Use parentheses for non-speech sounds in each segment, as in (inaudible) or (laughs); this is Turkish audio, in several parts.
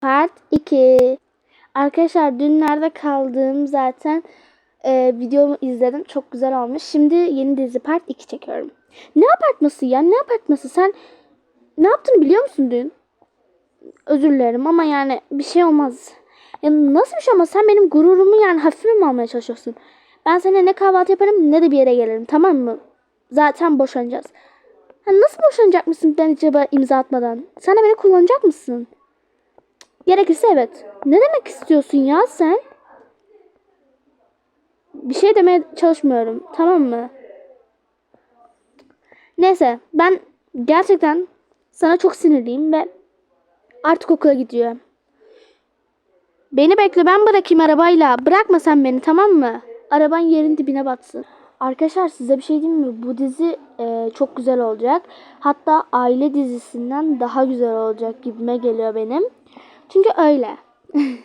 Part 2. Arkadaşlar dün nerede kaldığım zaten e, videomu izledim. Çok güzel olmuş. Şimdi yeni dizi part 2 çekiyorum. Ne apartması ya? Ne apartması? Sen ne yaptığını biliyor musun dün? Özür dilerim ama yani bir şey olmaz. Ya nasıl bir şey olmaz? Sen benim gururumu yani hafife mi almaya çalışıyorsun? Ben sana ne kahvaltı yaparım ne de bir yere gelirim tamam mı? Zaten boşanacağız. Ha, nasıl boşanacak mısın ben acaba imza atmadan? Sen de beni kullanacak mısın? Gerekirse evet. Ne demek istiyorsun ya sen? Bir şey demeye çalışmıyorum. Tamam mı? Neyse ben gerçekten sana çok sinirliyim ve artık okula gidiyorum. Beni bekle ben bırakayım arabayla. Bırakma sen beni tamam mı? Araban yerin dibine batsın. Arkadaşlar size bir şey diyeyim mi? Bu dizi e, çok güzel olacak. Hatta aile dizisinden daha güzel olacak gibime geliyor benim. Çünkü öyle. (laughs)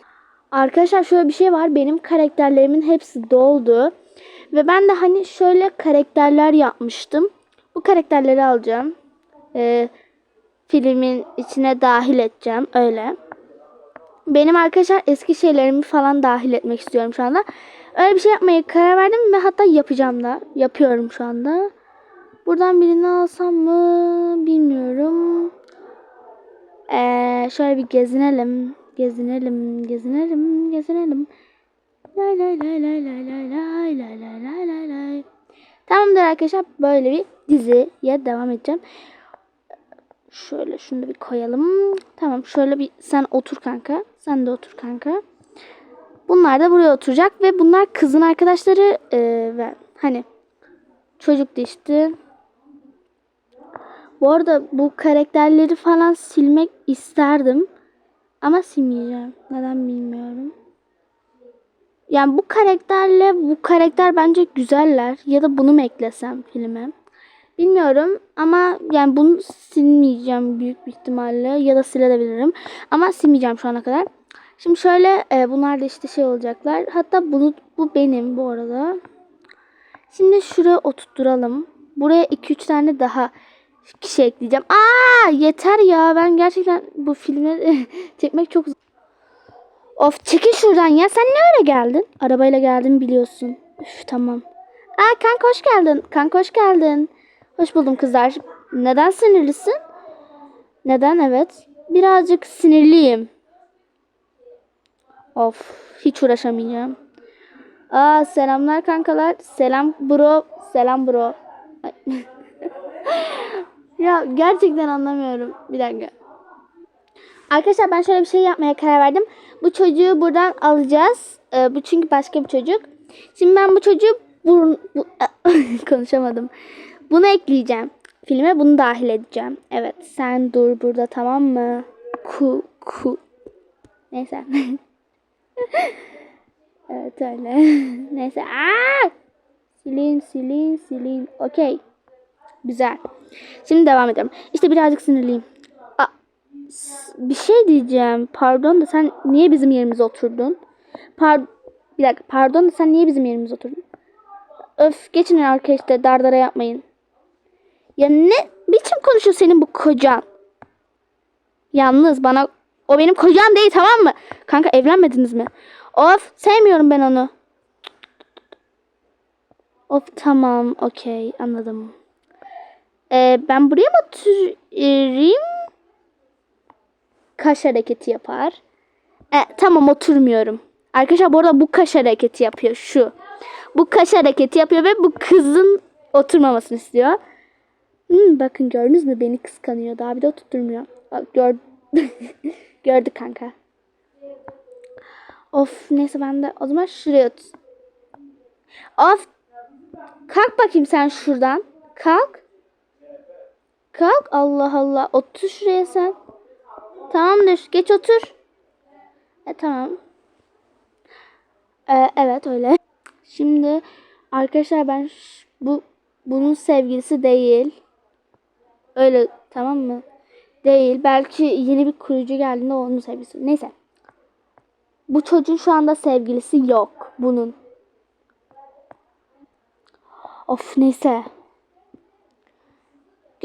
Arkadaşlar şöyle bir şey var. Benim karakterlerimin hepsi doldu. Ve ben de hani şöyle karakterler yapmıştım. Bu karakterleri alacağım. Ee, filmin içine dahil edeceğim. Öyle. Benim arkadaşlar eski şeylerimi falan dahil etmek istiyorum şu anda. Öyle bir şey yapmaya karar verdim ve hatta yapacağım da. Yapıyorum şu anda. Buradan birini alsam mı bilmiyorum. Ee, şöyle bir gezinelim. Gezinelim, gezinelim, gezinelim. Lay lay lay lay lay lay lay lay lay lay lay lay. Tamamdır arkadaşlar böyle bir diziye devam edeceğim. Şöyle şunu da bir koyalım. Tamam şöyle bir sen otur kanka. Sen de otur kanka. Bunlar da buraya oturacak ve bunlar kızın arkadaşları ee, ve hani çocuk da işte. Bu arada bu karakterleri falan silmek isterdim. Ama silmeyeceğim. Neden bilmiyorum. Yani bu karakterle bu karakter bence güzeller. Ya da bunu mu eklesem filme? Bilmiyorum ama yani bunu silmeyeceğim büyük bir ihtimalle. Ya da silebilirim. Ama silmeyeceğim şu ana kadar. Şimdi şöyle e, bunlar da işte şey olacaklar. Hatta bunu bu benim bu arada. Şimdi şuraya oturtturalım. Buraya 2-3 tane daha kişi ekleyeceğim. Aa yeter ya. Ben gerçekten bu filmi (laughs) çekmek çok Of çekil şuradan ya. Sen ne öyle geldin? Arabayla geldim biliyorsun. Üf tamam. Aa kanka hoş geldin. Kanka hoş geldin. Hoş buldum kızlar. Neden sinirlisin? Neden evet. Birazcık sinirliyim. Of hiç uğraşamayacağım. Aa selamlar kankalar. Selam bro. Selam bro. (laughs) Ya gerçekten anlamıyorum. Bir dakika. Arkadaşlar ben şöyle bir şey yapmaya karar verdim. Bu çocuğu buradan alacağız. Ee, bu çünkü başka bir çocuk. Şimdi ben bu çocuğu bu, bu (laughs) konuşamadım. Bunu ekleyeceğim. Filme bunu dahil edeceğim. Evet sen dur burada tamam mı? Ku ku. Neyse. (laughs) evet öyle. (laughs) Neyse. Aa! Silin silin silin. Okey. Güzel. Şimdi devam edelim. İşte birazcık sinirliyim. Aa, bir şey diyeceğim. Pardon da sen niye bizim yerimize oturdun? Par bir dakika. Pardon da sen niye bizim yerimize oturdun? Öf geçin arkadaşlar dardara yapmayın. Ya ne biçim konuşuyor senin bu kocan? Yalnız bana o benim kocam değil tamam mı? Kanka evlenmediniz mi? Of sevmiyorum ben onu. Of tamam okey anladım. Ee, ben buraya mı oturayım? Kaş hareketi yapar. E, tamam oturmuyorum. Arkadaşlar bu arada bu kaş hareketi yapıyor şu. Bu kaş hareketi yapıyor ve bu kızın oturmamasını istiyor. Hmm, bakın gördünüz mü beni kıskanıyor. Daha bir de oturtmuyor. Bak, Gör... (laughs) Gördü kanka. Of neyse ben de o zaman şuraya otur. Of. Kalk bakayım sen şuradan. Kalk. Kalk Allah Allah. Otur şuraya sen. Tamamdır. Geç otur. E tamam. E, evet öyle. Şimdi arkadaşlar ben bu bunun sevgilisi değil. Öyle tamam mı? Değil. Belki yeni bir kurucu geldiğinde onun sevgilisi. Neyse. Bu çocuğun şu anda sevgilisi yok. Bunun. Of neyse.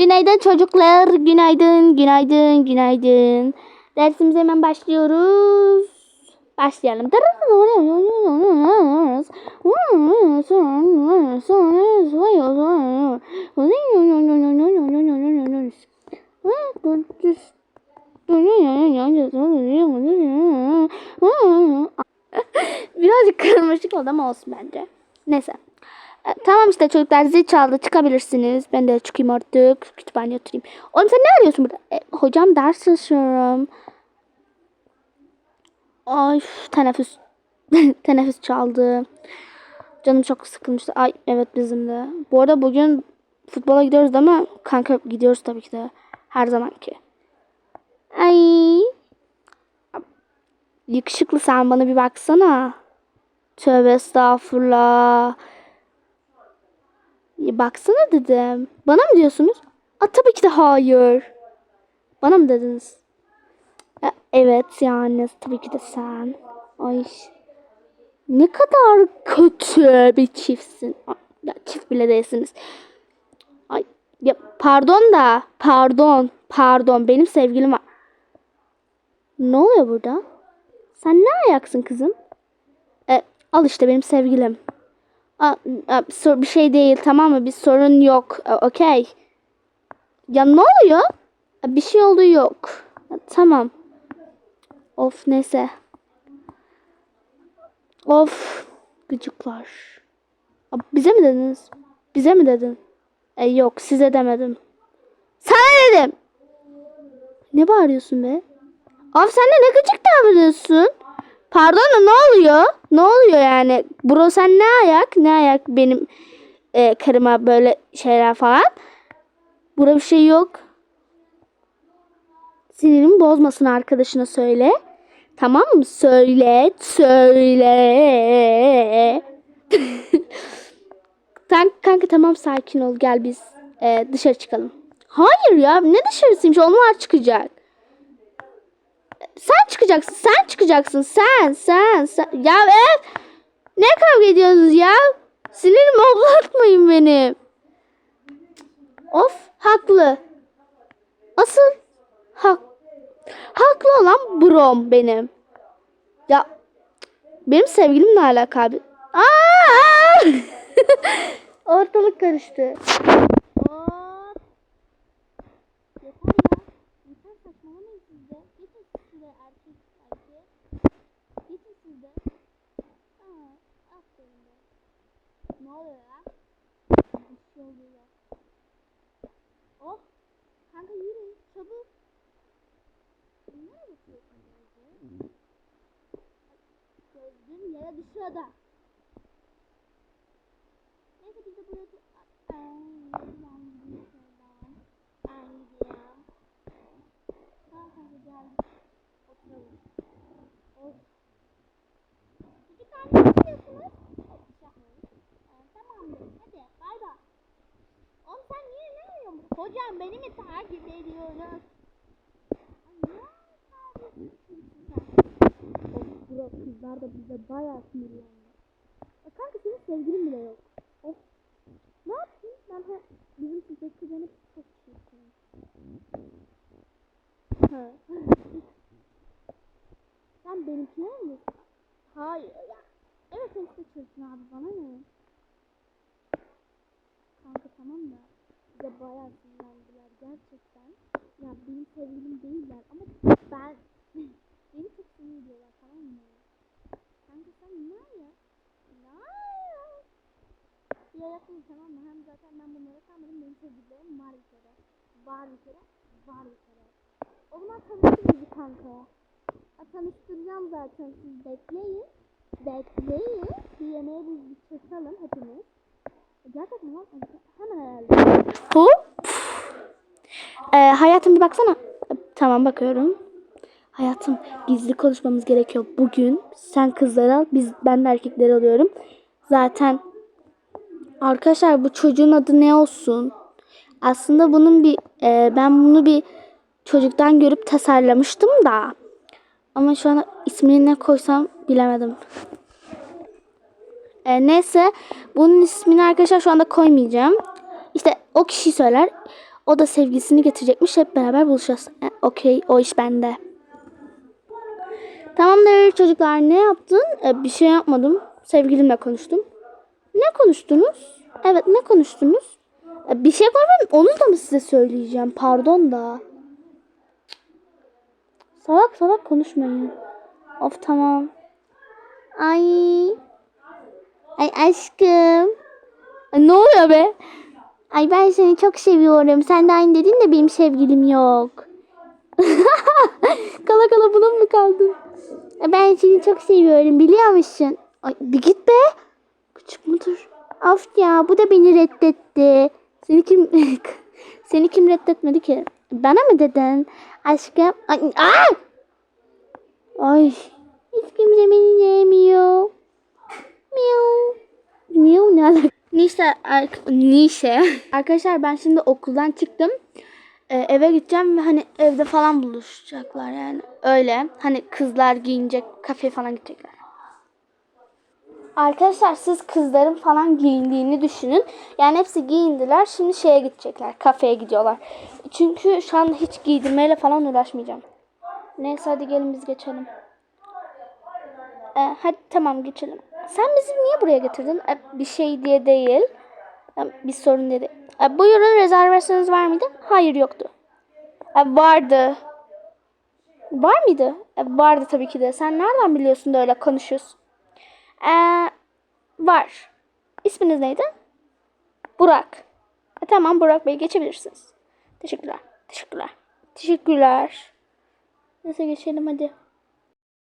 Günaydın çocuklar. Günaydın, günaydın, günaydın. Dersimize hemen başlıyoruz. Başlayalım. Birazcık karmaşık oldu ama olsun bence. Neyse. Tamam işte çocuklar zil çaldı çıkabilirsiniz. Ben de çıkayım artık. Kütüphaneye oturayım. Oğlum sen ne arıyorsun burada? E, hocam ders çalışıyorum. Ay teneffüs. (laughs) teneffüs çaldı. Canım çok sıkılmıştı. Ay evet bizim de. Bu arada bugün futbola gidiyoruz değil mi? Kanka gidiyoruz tabii ki de. Her zamanki. Ay. Yakışıklı sen bana bir baksana. Tövbe estağfurullah. Ya baksana dedim. Bana mı diyorsunuz? Aa, tabii ki de hayır. Bana mı dediniz? E, evet yani tabii ki de sen. Ay. Ne kadar kötü bir çiftsin. Ya, çift bile değilsiniz. Ay ya pardon da pardon pardon benim sevgilim var. Ne oluyor burada? Sen ne ayaksın kızım? E, al işte benim sevgilim. Bir şey değil tamam mı? Bir sorun yok. Okey. Ya ne oluyor? Bir şey olduğu yok. Tamam. Of neyse. Of gıcıklar. Bize mi dediniz? Bize mi dedin? E, yok size demedim. Sana dedim. Ne bağırıyorsun be? Abi sen de ne gıcık davranıyorsun? Pardon ne oluyor? Ne oluyor yani? Bro sen ne ayak? Ne ayak benim e, karıma böyle şeyler falan? Burada bir şey yok. Sinirimi bozmasın arkadaşına söyle. Tamam mı? Söyle. Söyle. (laughs) Tan- kanka tamam sakin ol. Gel biz e, dışarı çıkalım. Hayır ya ne dışarısıymış? Onlar çıkacak. Sen çıkacaksın. Sen çıkacaksın. Sen, sen, sen. Ya ev. Ne kavga ediyorsunuz ya? Sinirimi hoplatmayın benim. Of, haklı. Asıl hak haklı olan Brom benim. Ya benim sevgilimle alakalı. Aa! (laughs) Ortalık karıştı. Hop. Yeter ya. Yeter saçmalamayın siz de. Geçin siz de erkek erkek. Geçin siz de. Aa, aferin be. Ne oluyor ya? Bir şey oluyor. Oh. Kanka yürü. Çabuk. Nereye bakıyorsun gözü? Gözlüğüm yere düşüyor da. Neyse biz de buraya... Ay, ben gidiyorum şuradan. Ben gidiyorum. Tamam kanka gel. Oturalım. Of. Çocuklar ne yapıyorsunuz? Yok, bir şey yapmıyoruz. Ee, tamamdır. Hadi bay bay. Oğlum sen niye ne arıyorsun? Hocam beni mi takip ediyorsunuz? Ay ne takip ediyorsun sen? Bro kızlar da bize bayağı sinirlendi. E kanka senin sevgilin bile yok. Of. Ne yapayım? Ben ha, bizim sınıftaki kızlarını çok çirkinim. Ha. (laughs) Sen benimkine mi? Hayır ya. Evet sen de çirkin abi bana ne? Kanka tamam da bize bayağı sinirlendiler gerçekten. Ya benim sevgilim değiller ama ben beni çok sinir ediyorlar tamam mı? Kanka sen ne ya? Ne ya? Bir ayaklıyım tamam mı? Hem zaten ben bunlara kalmadım benim sevgililerim var bir kere. Var bir kere. Var bir kere. O zaman tanıştır bizi kanka. Ha, tanıştıracağım zaten siz bekleyin. Bekleyin. Bir yemeğe biz bir çıkalım hepimiz. Gerçekten lan hemen herhalde. Hop. Ee, hayatım bir baksana. Tamam bakıyorum. Hayatım gizli konuşmamız gerekiyor bugün. Sen kızları al, biz ben de erkekleri alıyorum. Zaten arkadaşlar bu çocuğun adı ne olsun? Aslında bunun bir e, ben bunu bir çocuktan görüp tasarlamıştım da. Ama şu an ismini ne koysam bilemedim. E, neyse bunun ismini arkadaşlar şu anda koymayacağım. İşte o kişi söyler. O da sevgilisini getirecekmiş. Hep beraber buluşacağız. E, Okey o iş bende. Tamamdır çocuklar ne yaptın? E, bir şey yapmadım. Sevgilimle konuştum. Ne konuştunuz? Evet ne konuştunuz? E, bir şey görmedim. Onu da mı size söyleyeceğim? Pardon da. Salak salak konuşmayın. Of tamam. Ay. Ay aşkım. Ay, ne oluyor be? Ay ben seni çok seviyorum. Sen de aynı dedin de benim sevgilim yok. (laughs) kala kala buna mı kaldın? Ben seni çok seviyorum biliyor musun? Ay bir git be. Küçük müdür? Of ya bu da beni reddetti. Seni kim (laughs) seni kim reddetmedi ki? Bana mı dedin? Aşkım. Ay, ay! Ay. Hiç kimse beni sevmiyor. Miau. Miau ne alaka? Neyse, ark- neyse. (laughs) Arkadaşlar ben şimdi okuldan çıktım. Ee, eve gideceğim ve hani evde falan buluşacaklar yani. Öyle. Hani kızlar giyinecek, kafeye falan gidecekler. Arkadaşlar siz kızların falan giyindiğini düşünün. Yani hepsi giyindiler. Şimdi şeye gidecekler. Kafeye gidiyorlar. Çünkü şu an hiç giydirmeyle falan uğraşmayacağım. Neyse hadi gelin biz geçelim. Ee, hadi tamam geçelim. Sen bizi niye buraya getirdin? Ee, bir şey diye değil. Ee, bir sorun dedi. Ee, buyurun rezervasyonunuz var mıydı? Hayır yoktu. Ee, vardı. Var mıydı? Ee, vardı tabii ki de. Sen nereden biliyorsun da öyle konuşuyorsun? Ee, var. İsminiz neydi? Burak. E, tamam Burak Bey geçebilirsiniz. Teşekkürler. Teşekkürler. Teşekkürler. Neyse geçelim hadi.